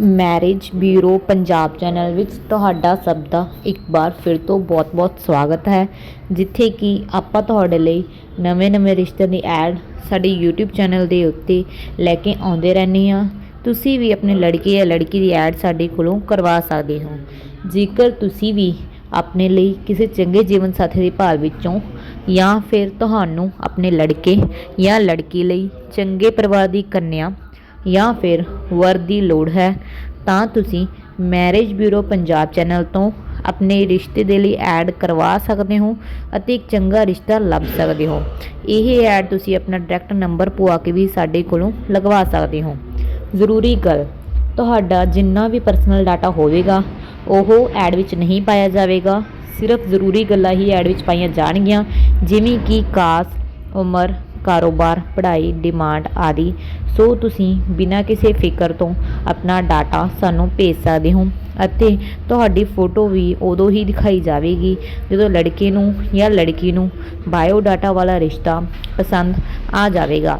Marriage bureau Punjab channel ਵਿੱਚ ਤੁਹਾਡਾ ਸਭ ਦਾ ਇੱਕ ਵਾਰ ਫਿਰ ਤੋਂ ਬਹੁਤ-ਬਹੁਤ ਸਵਾਗਤ ਹੈ। ਜਿੱਥੇ ਕਿ ਆਪਾਂ ਤੁਹਾਡੇ ਲਈ ਨਵੇਂ-ਨਵੇਂ ਰਿਸ਼ਤਿਆਂ ਦੀ ਐਡ ਸਾਡੇ YouTube ਚੈਨਲ ਦੇ ਉੱਤੇ ਲੈ ਕੇ ਆਉਂਦੇ ਰਹਿੰਦੇ ਹਾਂ। ਤੁਸੀਂ ਵੀ ਆਪਣੇ ਲੜਕੇ ਜਾਂ ਲੜਕੀ ਦੀ ਐਡ ਸਾਡੇ ਕੋਲੋਂ ਕਰਵਾ ਸਕਦੇ ਹੋ। ਜੇਕਰ ਤੁਸੀਂ ਵੀ ਆਪਣੇ ਲਈ ਕਿਸੇ ਚੰਗੇ ਜੀਵਨ ਸਾਥੀ ਦੀ ਭਾਲ ਵਿੱਚੋਂ ਜਾਂ ਫਿਰ ਤੁਹਾਨੂੰ ਆਪਣੇ ਲੜਕੇ ਜਾਂ ਲੜਕੀ ਲਈ ਚੰਗੇ ਪਰਿਵਾਰ ਦੀ ਕੰਨਿਆ ਜਾਂ ਫਿਰ ਵਰ ਦੀ ਲੋੜ ਹੈ, ਤਾਂ ਤੁਸੀਂ ਮੈਰਿਜ ਬਿਊਰੋ ਪੰਜਾਬ ਚੈਨਲ ਤੋਂ ਆਪਣੇ ਰਿਸ਼ਤੇ ਦੇ ਲਈ ਐਡ ਕਰਵਾ ਸਕਦੇ ਹੋ ਅਤੇ ਇੱਕ ਚੰਗਾ ਰਿਸ਼ਤਾ ਲੱਭ ਸਕਦੇ ਹੋ। ਇਹ ਐਡ ਤੁਸੀਂ ਆਪਣਾ ਡਾਇਰੈਕਟ ਨੰਬਰ ਪਵਾ ਕੇ ਵੀ ਸਾਡੇ ਕੋਲੋਂ ਲਗਵਾ ਸਕਦੇ ਹੋ। ਜ਼ਰੂਰੀ ਗੱਲ, ਤੁਹਾਡਾ ਜਿੰਨਾ ਵੀ ਪਰਸਨਲ ਡਾਟਾ ਹੋਵੇਗਾ, ਉਹ ਐਡ ਵਿੱਚ ਨਹੀਂ ਪਾਇਆ ਜਾਵੇਗਾ। ਸਿਰਫ ਜ਼ਰੂਰੀ ਗੱਲਾਂ ਹੀ ਐਡ ਵਿੱਚ ਪਾਈਆਂ ਜਾਣਗੀਆਂ, ਜਿਵੇਂ ਕਿ ਕਾਸ, ਉਮਰ ਕਾਰੋਬਾਰ, ਪੜ੍ਹਾਈ ਡਿਮਾਂਡ ਆਦਿ। ਸੋ ਤੁਸੀਂ ਬਿਨਾਂ ਕਿਸੇ ਫਿਕਰ ਤੋਂ ਆਪਣਾ ਡਾਟਾ ਸਾਨੂੰ ਭੇਜ ਸਕਦੇ ਹੋ ਅਤੇ ਤੁਹਾਡੀ ਫੋਟੋ ਵੀ ਉਦੋਂ ਹੀ ਦਿਖਾਈ ਜਾਵੇਗੀ ਜਦੋਂ ਲੜਕੇ ਨੂੰ ਜਾਂ ਲੜਕੀ ਨੂੰ ਬਾਇਓ ਡਾਟਾ ਵਾਲਾ ਰਿਸ਼ਤਾ ਪਸੰਦ ਆ ਜਾਵੇਗਾ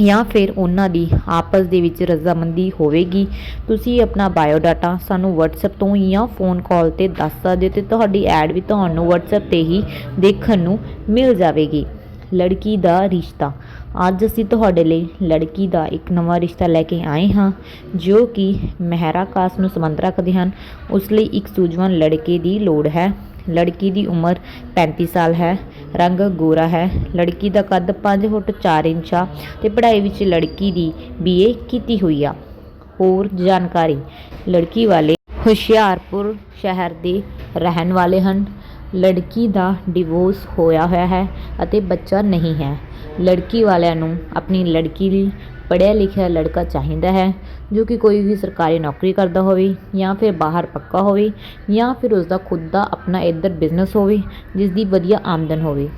ਜਾਂ ਫਿਰ ਉਹਨਾਂ ਦੀ ਆਪਸ ਦੇ ਵਿੱਚ ਰਜ਼ਾਮੰਦੀ ਹੋਵੇਗੀ। ਤੁਸੀਂ ਆਪਣਾ ਬਾਇਓ ਡਾਟਾ ਸਾਨੂੰ WhatsApp ਤੋਂ ਜਾਂ ਫੋਨ ਕਾਲ ਤੇ ਦੱਸ ਸਕਦੇ ਹੋ ਤੇ ਤੁਹਾਡੀ ਐਡ ਵੀ ਤੁਹਾਨੂੰ WhatsApp ਤੇ ਹੀ ਦੇਖਣ ਨੂੰ ਮਿਲ ਜਾਵੇਗੀ। ਲੜਕੀ ਦਾ ਰਿਸ਼ਤਾ। ਅੱਜ ਅਸੀਂ ਤੁਹਾਡੇ ਲਈ ਲੜਕੀ ਦਾ ਇੱਕ ਨਵਾਂ ਰਿਸ਼ਤਾ ਲੈ ਕੇ ਆਏ ਹਾਂ, ਜੋ ਕਿ ਮਹਿਰਾ ਕਾਸ ਨੂੰ ਸੰਬੰਧ ਰੱਖਦੇ ਹਨ। ਉਸ ਲਈ ਇੱਕ ਸੂਝਵਾਨ ਲੜਕੇ ਦੀ ਲੋੜ ਹੈ। ਲੜਕੀ ਦੀ ਉਮਰ 35 ਸਾਲ ਹੈ, ਰੰਗ ਗੋਰਾ ਹੈ। ਲੜਕੀ ਦਾ ਕੱਦ 5 ਫੁੱਟ 4 ਇੰਚ ਆ ਤੇ ਪੜ੍ਹਾਈ ਵਿੱਚ ਲੜਕੀ ਦੀ ਬੀਏ ਕੀਤੀ ਹੋਈ ਆ। ਹੋਰ ਜਾਣਕਾਰੀ, ਲੜਕੀ ਵਾਲੇ ਹੁਸ਼ਿਆਰਪੁਰ ਸ਼ਹਿਰ ਦੇ ਰਹਿਣ ਵਾਲੇ ਹਨ। ਲੜਕੀ ਦਾ ਡਿਵੋਰਸ ਹੋਇਆ ਹੋਇਆ ਹੈ ਅਤੇ ਬੱਚਾ ਨਹੀਂ ਹੈ। ਲੜਕੀ ਵਾਲਿਆਂ ਨੂੰ ਆਪਣੀ ਲੜਕੀ ਦੀ ਪੜ੍ਹਿਆ ਲਿਖਿਆ ਲੜਕਾ ਚਾਹੀਦਾ ਹੈ, ਜੋ ਕਿ ਕੋਈ ਵੀ ਸਰਕਾਰੀ ਨੌਕਰੀ ਕਰਦਾ ਹੋਵੇ ਜਾਂ ਫਿਰ ਬਾਹਰ ਪੱਕਾ ਹੋਵੇ ਜਾਂ ਫਿਰ ਉਸ ਦਾ ਖੁਦ ਦਾ ਆਪਣਾ ਇੱਧਰ ਬਿਜ਼ਨਸ ਹੋਵੇ ਜਿਸ ਦੀ ਵਧੀਆ ਆਮਦਨ ਹੋਵੇ।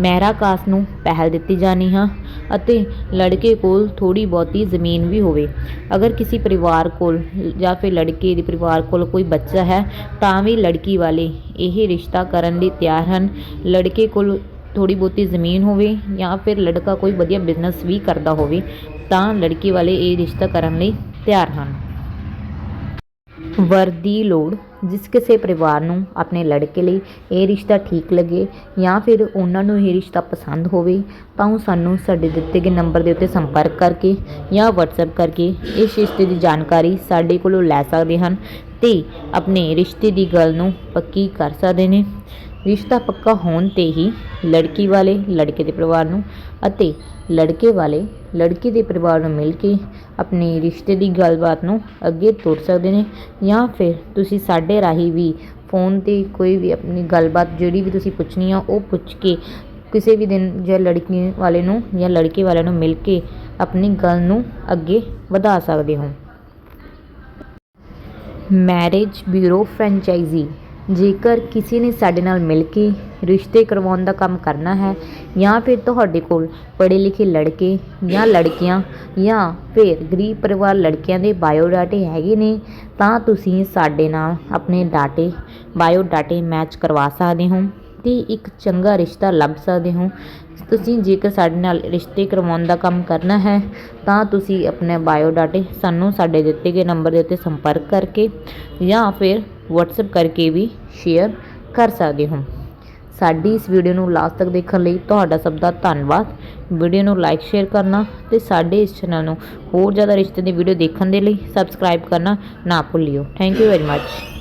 ਮਹਿਰਾ ਕਾਸ ਨੂੰ ਪਹਿਲ ਦਿੱਤੀ ਜਾਣੀ ਹੈ ਅਤੇ ਲੜਕੇ ਕੋਲ ਥੋੜੀ ਬਹੁਤੀ ਜ਼ਮੀਨ ਵੀ ਹੋਵੇ। ਅਗਰ ਕਿਸੇ ਪਰਿਵਾਰ ਕੋਲ ਜਾਂ ਫਿਰ ਲੜਕੇ ਦੇ ਪਰਿਵਾਰ ਕੋਲ ਕੋਈ ਬੱਚਾ ਹੈ, ਤਾਂ ਵੀ ਲੜਕੀ ਵਾਲੇ ਇਹ ਰਿਸ਼ਤਾ ਕਰਨ ਲਈ ਤਿਆਰ ਹਨ। ਲੜਕੇ ਕੋਲ ਥੋੜੀ ਬਹੁਤੀ ਜ਼ਮੀਨ ਹੋਵੇ ਜਾਂ ਫਿਰ ਲੜਕਾ ਕੋਈ ਵਧੀਆ ਬਿਜ਼ਨਸ ਵੀ ਕਰਦਾ ਹੋਵੇ ਤਾਂ ਲੜਕੀ ਵਾਲੇ ਇਹ ਰਿਸ਼ਤਾ ਕਰਨ ਲਈ ਤਿਆਰ ਹਨ। ਵਰ ਦੀ ਲੋੜ, ਜਿਸ ਕਿਸੇ ਪਰਿਵਾਰ ਨੂੰ ਆਪਣੇ ਲੜਕੇ ਲਈ ਇਹ ਰਿਸ਼ਤਾ ਠੀਕ ਲੱਗੇ ਜਾਂ ਫਿਰ ਉਹਨਾਂ ਨੂੰ ਇਹ ਰਿਸ਼ਤਾ ਪਸੰਦ ਹੋਵੇ, ਤਾਂ ਉਹ ਸਾਨੂੰ ਸਾਡੇ ਦਿੱਤੇ ਗਏ ਨੰਬਰ ਦੇ ਉੱਤੇ ਸੰਪਰਕ ਕਰਕੇ ਜਾਂ WhatsApp ਕਰਕੇ ਇਸ ਰਿਸ਼ਤੇ ਦੀ ਜਾਣਕਾਰੀ ਸਾਡੇ ਕੋਲੋਂ ਲੈ ਸਕਦੇ ਹਨ ਤੇ ਆਪਣੇ ਰਿਸ਼ਤੇ ਦੀ ਗੱਲ ਨੂੰ ਪੱਕੀ ਕਰ ਸਕਦੇ ਨੇ। ਰਿਸ਼ਤਾ ਪੱਕਾ ਹੋਣ ਤੇ ਹੀ ਲੜਕੀ ਵਾਲੇ ਲੜਕੇ ਦੇ ਪਰਿਵਾਰ ਨੂੰ ਅਤੇ ਲੜਕੇ ਵਾਲੇ ਲੜਕੀ ਦੇ ਪਰਿਵਾਰ ਨੂੰ ਮਿਲ ਕੇ ਆਪਣੇ ਰਿਸ਼ਤੇ ਦੀ ਗੱਲਬਾਤ ਨੂੰ ਅੱਗੇ ਤੋਰ ਸਕਦੇ ਨੇ ਜਾਂ ਫਿਰ ਤੁਸੀਂ ਸਾਡੇ ਰਾਹੀਂ ਵੀ ਫੋਨ ਤੇ ਕੋਈ ਵੀ ਆਪਣੀ ਗੱਲਬਾਤ ਜਿਹੜੀ ਵੀ ਤੁਸੀਂ ਪੁੱਛਣੀ ਆ, ਉਹ ਪੁੱਛ ਕੇ ਕਿਸੇ ਵੀ ਦਿਨ ਜਾਂ ਲੜਕੀ ਵਾਲੇ ਨੂੰ ਜਾਂ ਲੜਕੇ ਵਾਲਿਆਂ ਨੂੰ ਮਿਲ ਕੇ ਆਪਣੀ ਗੱਲ ਨੂੰ ਅੱਗੇ ਵਧਾ ਸਕਦੇ ਹੋ। ਮੈਰਿਜ ਬਿਊਰੋ ਫਰੈਂਚਾਈਜ਼ੀ ਜੇਕਰ ਕਿਸੇ ਨੇ ਸਾਡੇ ਨਾਲ ਮਿਲ ਕੇ ਰਿਸ਼ਤੇ ਕਰਵਾਉਣ ਦਾ ਕੰਮ ਕਰਨਾ ਹੈ ਜਾਂ ਫਿਰ ਤੁਹਾਡੇ ਕੋਲ ਪੜ੍ਹੇ ਲਿਖੇ ਲੜਕੇ ਜਾਂ ਲੜਕੀਆਂ ਜਾਂ ਫਿਰ ਗਰੀਬ ਪਰਿਵਾਰ ਲੜਕਿਆਂ ਦੇ ਬਾਇਓ ਡਾਟੇ ਹੈਗੇ ਨੇ, ਤਾਂ ਤੁਸੀਂ ਸਾਡੇ ਨਾਲ ਆਪਣੇ ਡਾਟੇ ਬਾਇਓ ਡਾਟੇ ਮੈਚ ਕਰਵਾ ਸਕਦੇ ਹੋ ਅਤੇ ਇੱਕ ਚੰਗਾ ਰਿਸ਼ਤਾ ਲੱਭ ਸਕਦੇ ਹੋ। ਤੁਸੀਂ ਜੇਕਰ ਸਾਡੇ ਨਾਲ ਰਿਸ਼ਤੇ ਕਰਵਾਉਣ ਦਾ ਕੰਮ ਕਰਨਾ ਹੈ, ਤਾਂ ਤੁਸੀਂ ਆਪਣੇ ਬਾਇਓ ਡਾਟੇ ਸਾਨੂੰ ਸਾਡੇ ਦਿੱਤੇ ਗਏ ਨੰਬਰ ਦੇ ਉੱਤੇ ਸੰਪਰਕ ਕਰਕੇ ਜਾਂ ਫਿਰ WhatsApp ਕਰਕੇ ਵੀ ਸ਼ੇਅਰ ਕਰ ਸਕਦੇ ਹੋ। ਸਾਡੀ ਇਸ ਵੀਡੀਓ ਨੂੰ ਲਾਸਟ ਤੱਕ ਦੇਖਣ ਲਈ ਤੁਹਾਡਾ ਸਭ ਦਾ ਧੰਨਵਾਦ। ਵੀਡੀਓ ਨੂੰ ਲਾਈਕ ਸ਼ੇਅਰ ਕਰਨਾ ਤੇ ਸਾਡੇ ਇਸ ਚੈਨਲ ਨੂੰ ਹੋਰ ਜ਼ਿਆਦਾ ਰਿਸ਼ਤੇ ਦੀ ਵੀਡੀਓ ਦੇਖਣ ਦੇ ਲਈ ਸਬਸਕ੍ਰਾਈਬ ਕਰਨਾ ਨਾ ਭੁੱਲਿਓ। Thank you very much